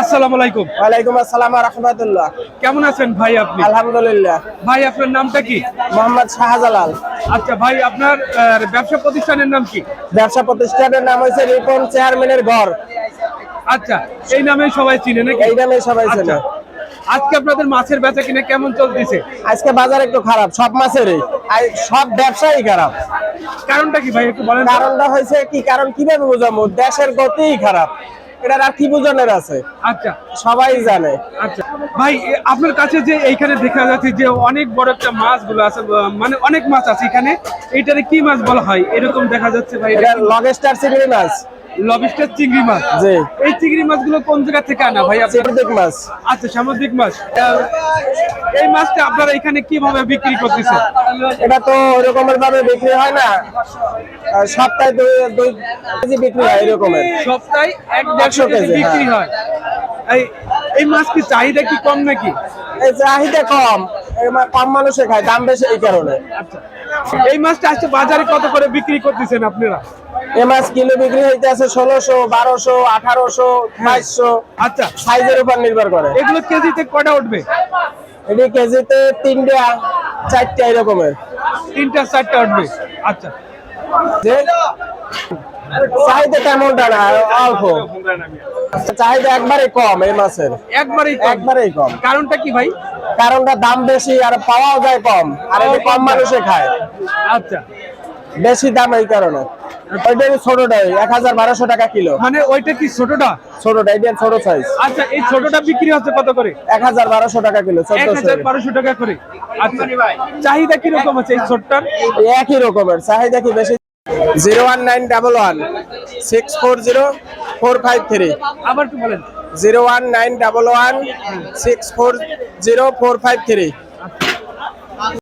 আসসালামু আলাইকুম। ওয়ালাইকুম আসসালাম রহমতুল্লাহ। কেমন আছেন ভাই আপনি? আলহামদুলিল্লাহ। ভাই আপনার নামটা কি? মোহাম্মদ শাহজালাল। আচ্ছা ভাই আপনার ব্যবসা প্রতিষ্ঠানের নাম কি? ব্যবসা প্রতিষ্ঠানের নাম হয়েছে রিপন চেয়ারম্যানের ঘর। আচ্ছা এই নামে সবাই চিনে নাকি? এই নামে সবাই চেনে। আচ্ছা আজকে আপনাদের মাছের বেচা কিনে কেমন চলতেছে? আজকে বাজার একটু খারাপ সব মাছেরই। আর সব ব্যবসায়ী খারাপ। কারণটা কি ভাই একটু বলেন কারণটা হয়েছে কি? কারণ কীভাবে বুঝাবো? দেশের গতিই খারাপ। এটা আর কি বুঝনের আছে? আচ্ছা। সবাই জানে। আচ্ছা। ভাই আপনার কাছে যে এইখানে দেখা যাচ্ছে যে অনেক বড় একটা মাছগুলো আছে মানে অনেক মাছ আছে এখানে এটারে কি মাছ বলা হয়? এরকম দেখা যাচ্ছে ভাই। এটা লগেস্টার চিংড়ি মাছ। লবিস্টার চিংড়ি মাছ। জি। এই চিংড়ি মাছগুলো কোন জায়গা থেকে আনা ভাই চিংড়ি মাছ। আচ্ছা সামুদ্রিক মাছ। এই মাছটা আপনারা এখানে কীভাবে বিক্রি করতেছেন? এটা তো ওরকমের ভাবে বিক্রি হয় না। সপ্তাহে দুই কেজি বিক্রি হয় এরকমের। সপ্তাহে এক দেড়শো কেজি বিক্রি হয়। এই এই মাছ কি চাহিদা কি কম নাকি? এই চাহিদা কম। কম মানুষে খায় দাম বেশি এই কারণে। আচ্ছা। এই মাছটা আজকে বাজারে কত করে বিক্রি করতেছেন আপনারা? এই মাছ কিলো বিক্রি হইতে আছে ষোলোশো বারোশো আঠারোশো বাইশশো। আচ্ছা। সাইজের উপর নির্ভর করে। এগুলো কেজিতে কটা উঠবে? এটি কেজিতে তিনটা চারটা এরকমের। তিনটা চারটা উঠবে। আচ্ছা। চাহিদা তেমনটা না অল্প। চাহিদা একবারে কম এই মাছের। একবারেই। একবারেই কম। কারণটা কি ভাই? কারণটা দাম বেশি আর পাওয়াও যায় কম। আর এটি কম মানুষে খায়। আচ্ছা। বেশি দাম এই কারণে। ওইটা ছোটটাই এক হাজার বারোশো টাকা কিলো। মানে ওইটা কি ছোটটা? ছোটটা এটা ছোট সাইজ আচ্ছা এই ছোটটা বিক্রি হচ্ছে কত করে? এক হাজার বারোশো টাকা কিলো এক হাজার বারোশো টাকা করে। আচ্ছা চাহিদা কীরকম আছে এই ছোটটার? একই রকমের চাহিদা কি বেশি? Zero one nine double one six four zero four five three. আবার কি বলেন। Zero one nine double one six four zero four five three.